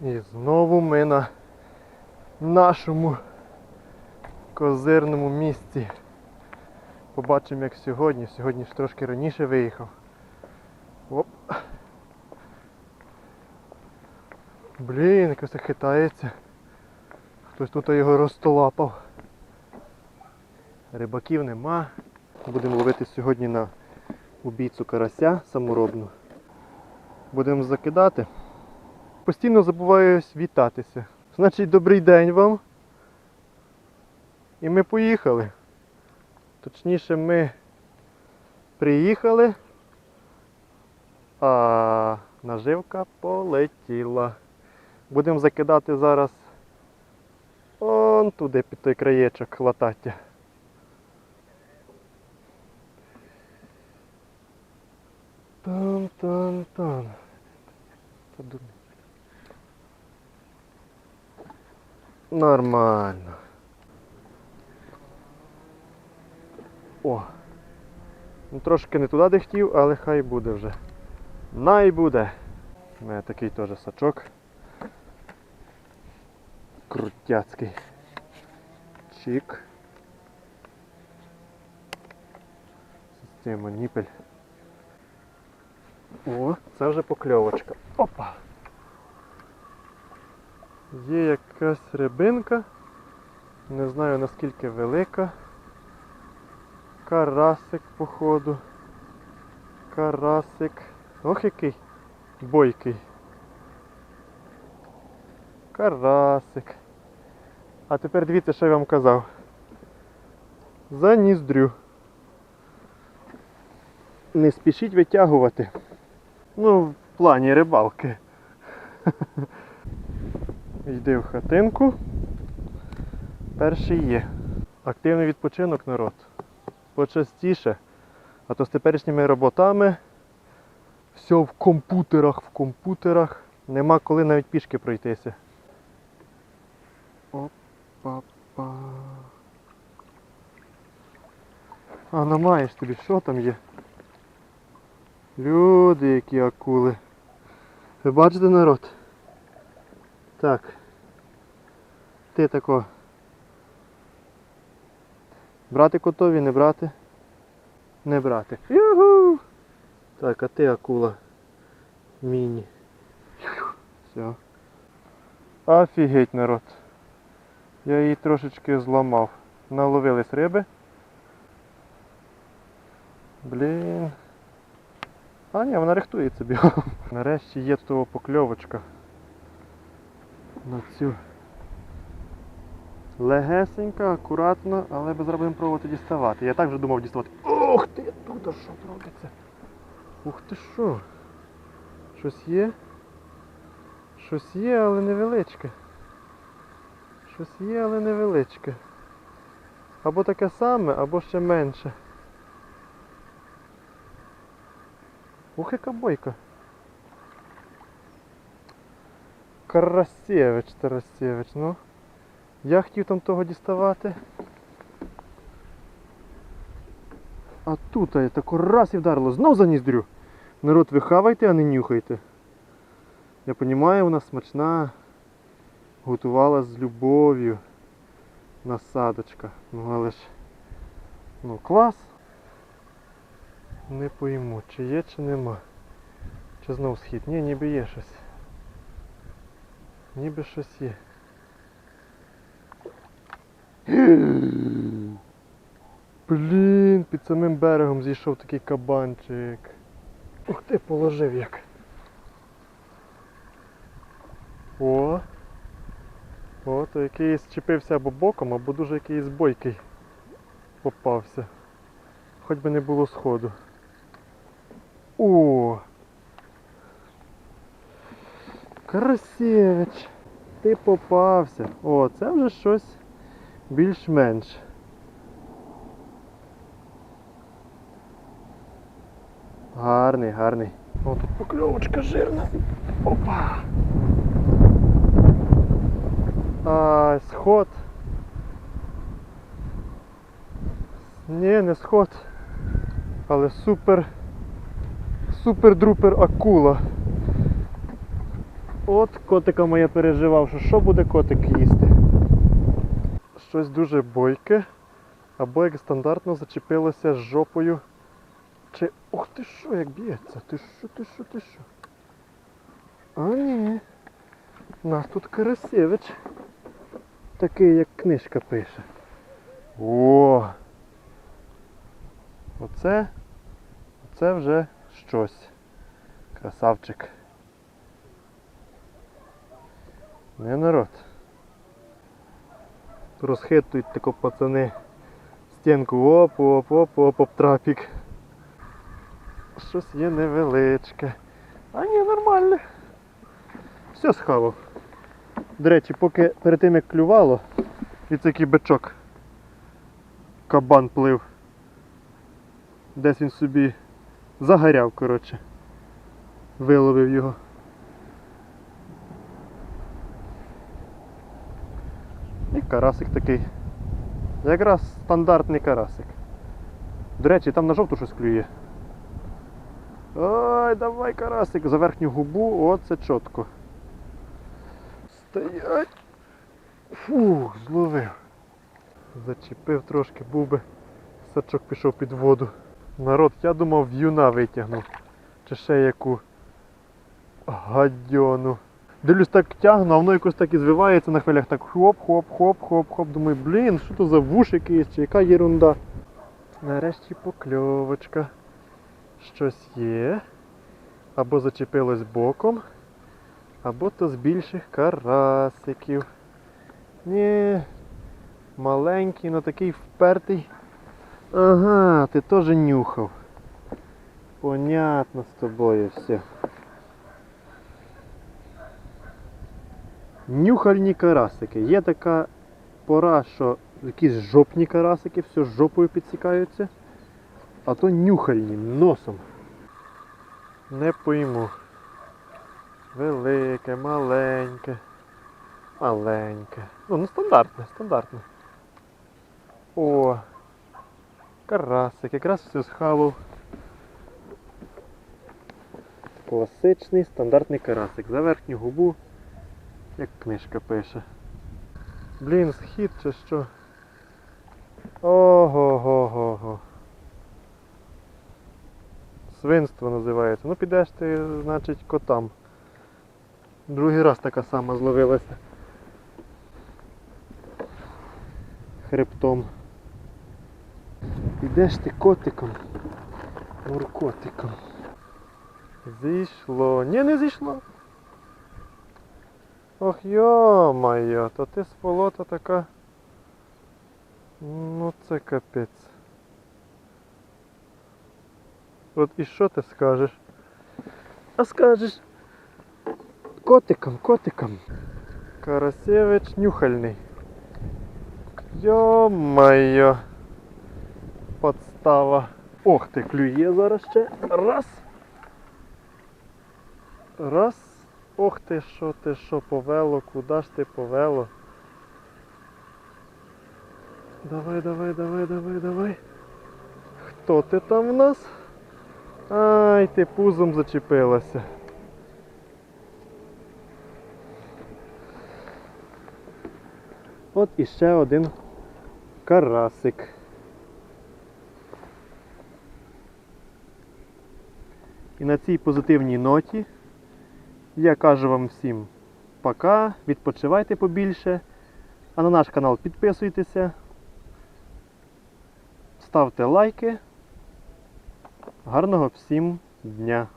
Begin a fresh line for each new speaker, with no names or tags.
І знову ми на нашому козирному місці. Побачимо, як сьогодні. Сьогодні ж трошки раніше виїхав. Оп. Блін, якось це хитається. Хтось тут його розтолапав. Рибаків нема. Будемо ловити сьогодні на убійцю карася саморобну. Будемо закидати. Постійно забуваюсь вітатися. Значить, добрий день вам. І ми поїхали. Точніше, ми приїхали, а наживка полетіла. Будемо закидати зараз он туди під той краєчок латаття. Тан-тан-тан. Та Нормально. О. Ну, трошки не туди де хотів, але хай буде вже. Най буде. У мене такий теж сачок. Крутяцький. Чик. Система ніпель. О, це вже покльовочка. Опа! Є якась рибинка. Не знаю наскільки велика. Карасик, походу. Карасик. Ох який бойкий. Карасик. А тепер дивіться, що я вам казав. За ніздрю. Не спішіть витягувати. Ну, в плані рибалки. Йди в хатинку. Перший є. Активний відпочинок народ. Почастіше. А то з теперішніми роботами все в комп'ютерах, в комп'ютерах. Нема коли навіть пішки пройтися. Опа-па. А намаєш тобі, що там є? Люди, які акули. Ви бачите народ? Так. Ти тако. Брати котові, не брати? Не брати. Юху! Так, а ти акула. Міні. Все. Офігеть, народ. Я її трошечки зламав. Наловились риби. Блін. А ні, вона рихтується бігом. Нарешті є тут покльовочка. На цю. Легесенька, акуратно, але зараз будемо пробувати діставати. Я так вже думав діставати. Ух ти, тут що робиться? Ух ти що? Щось є? Щось є, але невеличке. Щось є, але невеличке. Або таке саме, або ще менше. Ух, яка бойка. Карасєвич, Тарасєвич, ну. Я хотів там того діставати. А тут я тако раз і вдарило, знов за ніздрю. Народ, ви хавайте, а не нюхайте. Я розумію, вона смачна. Готувала з любов'ю насадочка. Ну але ж ну клас. Не пойму, чи є, чи нема. Чи знов схід? Ні, ніби є щось. Ніби щось є. Блін, під самим берегом зійшов такий кабанчик. Ух ти, положив як. О! О, то якийсь чіпився або боком, або дуже якийсь бойкий попався. Хоч би не було сходу. О! Красивич! Ти попався. О, це вже щось більш-менш. Гарний, гарний. О, тут покльовочка жирна. Опа! А, сход. Ні, не сход. Але супер. Супер-друпер акула. От котика моя переживав, що що буде котик їсти. Щось дуже бойке. Або як стандартно зачепилося з жопою. Чи. Ух ти що, як б'ється? Ти що, ти що, ти що? А ні. Нас тут Карасевич. Такий, як книжка пише. О! Оце. Оце вже щось. Красавчик. Не народ. Розхитують тако пацани стінку оп, оп, оп, оп, оп, трапік. Щось є невеличке. А ні, нормально. Все схавав. До речі, поки перед тим як клювало, від такий бичок кабан плив. Десь він собі загоряв, коротше. Виловив його. Карасик такий. Якраз стандартний карасик. До речі, там на жовту щось клює. Ой, давай карасик за верхню губу, оце чітко. Стоять. Фух, зловив. Зачепив трошки, був би. Сачок пішов під воду. Народ, я думав, в'юна витягнув. Чи ще яку гадьону. Дивлюсь, так тягну, а воно якось так і звивається на хвилях, так хоп-хоп-хоп-хоп-хоп. Думаю, блін, що то за вуш якийсь, чи яка єрунда. Нарешті покльовочка. Щось є. Або зачепилось боком, або то з більших карасиків. Ні, маленький, но такий впертий. Ага, ти теж нюхав. Понятно з тобою все. Нюхальні карасики. Є така пора, що якісь жопні карасики, все з жопою підсікаються, а то нюхальні носом. Не пойму. Велике, маленьке, маленьке. Ну, ну стандартне, стандартне. О, карасик, якраз все схавав. Класичний стандартний карасик. За верхню губу, як книжка пише. Блін, схід чи що? Ого-го-го-го. Свинство називається. Ну підеш ти, значить, котам. Другий раз така сама зловилася. Хребтом. Підеш ти котиком. Муркотиком. Зійшло. Ні, не зійшло. Ох йо-моє, то ти сполота така. Ну це капець. От і що ти скажеш? А скажеш котиком, котиком. Карасевич нюхальний. Йо-моє. Подстава. Ох ти, клює зараз ще. Раз. Раз. Ох ти що ти що повело, куди ж ти повело? Давай, давай, давай, давай, давай. Хто ти там в нас? Ай, ти пузом зачепилася. От іще один карасик. І на цій позитивній ноті я кажу вам всім пока, відпочивайте побільше, а на наш канал підписуйтеся, ставте лайки. Гарного всім дня!